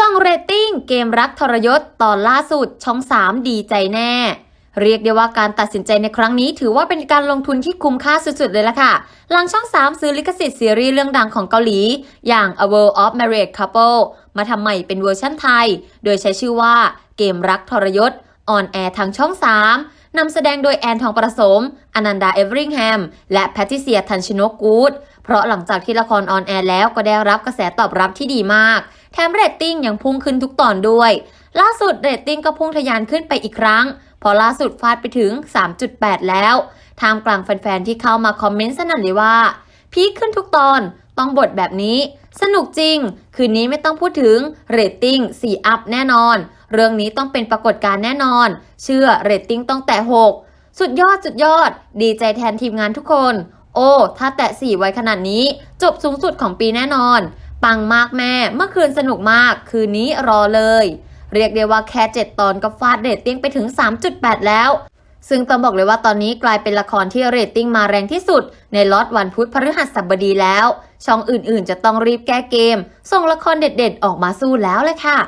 ส่องเรตติ้งเกมรักทรยศตอนล่าสุดช่อง 3 ดีใจแน่ เรียกได้ว่าการตัดสินใจในครั้งนี้ถือว่าเป็นการลงทุนที่คุ้มค่าสุดๆเลยล่ะค่ะ หลังช่อง 3 ซื้อลิขสิทธิ์ซีรีส์เรื่องดังของเกาหลี อย่าง A World of Married Couple มาทำใหม่เป็นเวอร์ชั่นไทย โดยใช้ชื่อว่าเกมรักทรยศออนแอร์ทางช่อง 3นำแสดงโดยแอนทองประสม อนันดาเอเวอริงแฮม และแพทริเซียทันชิโนกูด เพราะหลังจากที่ละครออนแอร์แล้วก็ได้รับกระแสตอบรับที่ดีมาก แถมเรตติ้งยังพุ่งขึ้นทุกตอนด้วย ล่าสุดเรตติ้งก็พุ่งทะยานขึ้นไปอีกครั้ง พอล่าสุดฟาดไปถึง 3.8 แล้วท่ามกลางแฟนๆที่เข้ามาคอมเมนต์สนั่นเลยว่า พีคขึ้นทุกตอน ต้องบทแบบนี้ สนุกจริง คืนนี้ไม่ต้องพูดถึงเรตติ้ง4อัพแน่นอน เรื่องนี้ต้องเป็นปรากฏการณ์แน่นอน เชื่อเรตติ้งต้องแต่ 6 สุดยอดสุดยอด ดีใจแทนทีมงานทุกคน โอ้ ถ้าแตะ4ไว้ขนาดนี้ จบสูงสุดของปีแน่นอน ปังมากแม่ เมื่อคืนสนุกมาก คืนนี้รอเลย เรียกได้ว่าแค่ 7 ตอนก็ฟาดเรตติ้งไปถึง 3.8 แล้ว ซึ่งต้องบอกเลยว่าตอนนี้กลายเป็นละครที่เรตติ้งมาแรงที่สุด ในล็อตวันพุธพฤหัสบดีแล้ว ช่องอื่นๆ จะต้องรีบแก้เกม ส่งละครเด็ดๆ ออกมาสู้แล้วเลยค่ะ